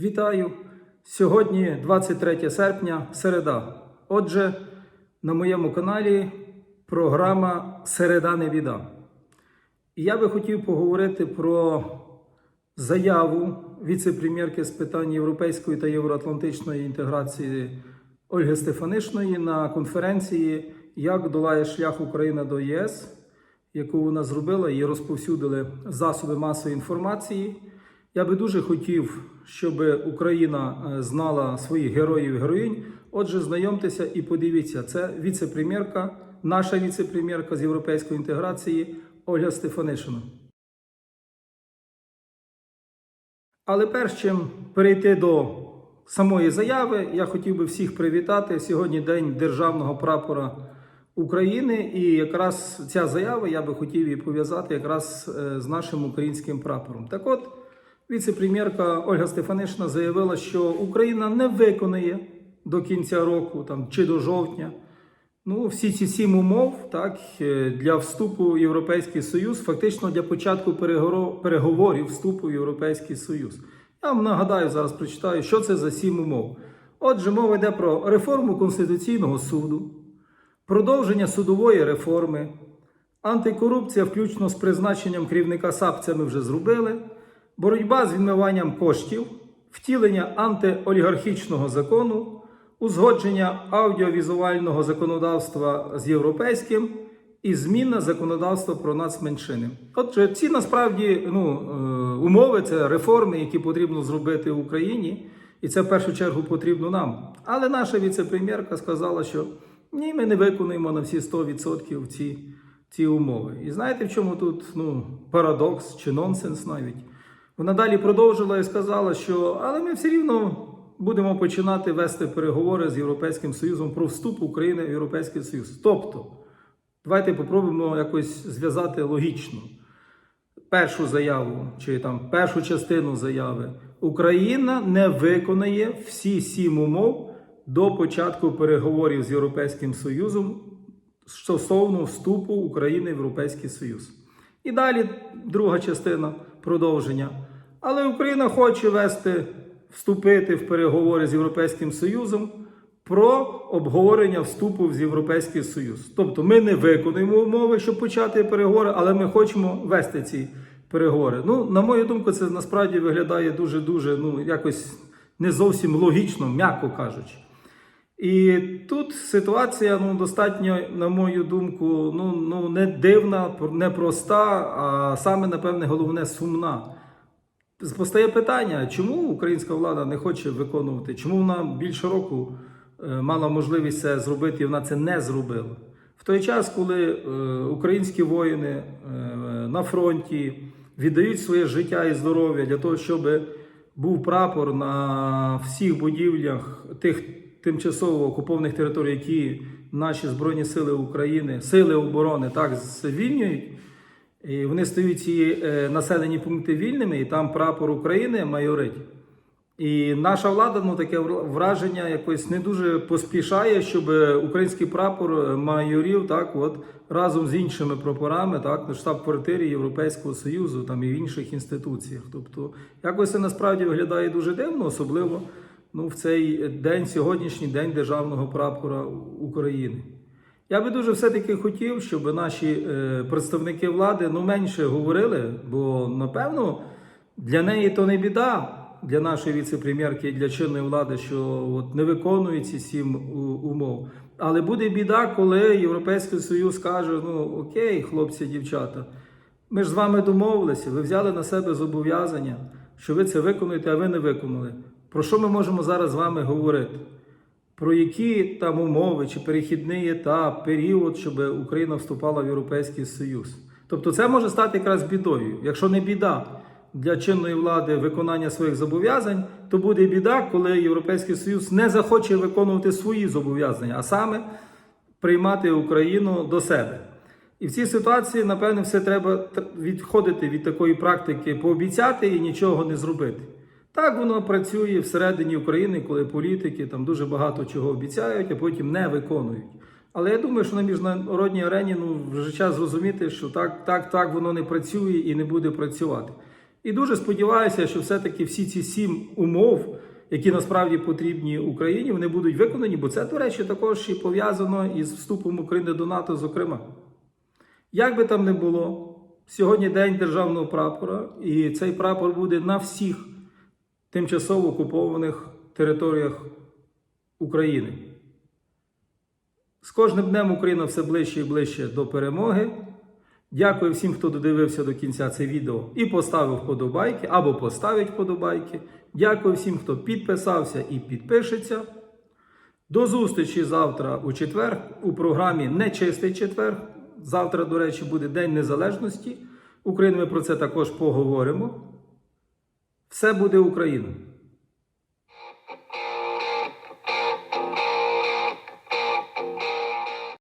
Вітаю! Сьогодні 23 серпня, середа. Отже, на моєму каналі програма Середа не біда. І я би хотів поговорити про заяву віце-прем'єрки з питань європейської та євроатлантичної інтеграції Ольги Стефанишної на конференції Як долає шлях Україна до ЄС, яку вона зробила і розповсюдили засоби масової інформації. Я би дуже хотів, щоб Україна е, знала своїх героїв і героїнь. Отже, знайомтеся і подивіться, це віце-прем'єрка, наша віце-прем'єрка з європейської інтеграції Ольга Стефанишина. Але перш чим перейти до самої заяви, я хотів би всіх привітати. Сьогодні День державного прапора України, і якраз ця заява я би хотів її пов'язати якраз е, з нашим українським прапором. Так от, віце-прем'єрка Ольга Стефанишина заявила, що Україна не виконає до кінця року там, чи до жовтня. Ну, всі ці сім умов так, е, для вступу в Європейський Союз, фактично для початку переговорів вступу в Європейський Союз. Я вам нагадаю, зараз прочитаю, що це за сім умов. Отже, мова йде про реформу Конституційного суду, продовження судової реформи, антикорупція, включно з призначенням керівника САП, це ми вже зробили, боротьба з відмиванням коштів, втілення антиолігархічного закону, узгодження аудіовізуального законодавства з європейським і зміна законодавства про нацменшини. Отже, ці насправді ну, е, умови, це реформи, які потрібно зробити в Україні, і це в першу чергу потрібно нам. Але наша віце-прем'єрка сказала, що ні, ми не виконуємо на всі 100% ці, ці умови. І знаєте, в чому тут ну, парадокс чи нонсенс навіть? Вона далі продовжила і сказала, що але ми все рівно будемо починати вести переговори з Європейським Союзом про вступ України в Європейський Союз. Тобто, давайте попробуємо якось зв'язати логічно першу заяву чи там першу частину заяви. Україна не виконає всі сім умов до початку переговорів з Європейським Союзом стосовно вступу України в Європейський Союз. І далі друга частина продовження. Але Україна хоче вести, вступити в переговори з Європейським Союзом про обговорення вступу в Європейський Союз. Тобто ми не виконуємо умови, щоб почати переговори, але ми хочемо вести ці переговори. Ну, на мою думку, це насправді виглядає дуже-дуже ну, якось не зовсім логічно, м'яко кажучи. І тут ситуація ну, достатньо, на мою думку, ну, ну, не дивна, не проста, а саме, напевне, головне сумна. Постає питання, чому українська влада не хоче виконувати, чому вона більше року е, мала можливість це зробити, і вона це не зробила. В той час, коли е, українські воїни е, на фронті віддають своє життя і здоров'я для того, щоб був прапор на всіх будівлях тих тимчасово окупованих територій, які наші Збройні Сили України, сили оборони так звільнюють. І вони стають ці е, населені пункти вільними, і там прапор України майорить. І наша влада, ну таке враження якось не дуже поспішає, щоб український прапор е, майорів так, от, разом з іншими прапорами, так, на штаб-квартирі Європейського Союзу там, і в інших інституціях. Тобто, якось це насправді виглядає дуже дивно, особливо ну, в цей день, сьогоднішній день державного прапора України. Я би дуже все-таки хотів, щоб наші е, представники влади ну, менше говорили, бо напевно для неї то не біда, для нашої віце-прем'єрки для чинної влади, що от, не виконують ці сім умов. Але буде біда, коли Європейський Союз каже: ну окей, хлопці, дівчата, ми ж з вами домовилися, ви взяли на себе зобов'язання, що ви це виконуєте, а ви не виконали. Про що ми можемо зараз з вами говорити? Про які там умови чи перехідний етап, період, щоб Україна вступала в Європейський Союз. Тобто це може стати якраз бідою. Якщо не біда для чинної влади виконання своїх зобов'язань, то буде біда, коли Європейський Союз не захоче виконувати свої зобов'язання, а саме приймати Україну до себе. І в цій ситуації, напевне, все треба відходити від такої практики, пообіцяти і нічого не зробити. Так воно працює всередині України, коли політики там дуже багато чого обіцяють, а потім не виконують. Але я думаю, що на міжнародній арені ну, вже час зрозуміти, що так, так, так воно не працює і не буде працювати. І дуже сподіваюся, що все-таки всі ці сім умов, які насправді потрібні Україні, вони будуть виконані, бо це, до речі, також і пов'язано із вступом України до НАТО, зокрема. Як би там не було, сьогодні день державного прапора, і цей прапор буде на всіх тимчасово окупованих територіях України. З кожним днем Україна все ближче і ближче до перемоги. Дякую всім, хто додивився до кінця це відео і поставив вподобайки або поставить вподобайки. Дякую всім, хто підписався і підпишеться. До зустрічі завтра у четвер у програмі Нечистий четвер. Завтра, до речі, буде День Незалежності України. Ми про це також поговоримо. Все буде Україна!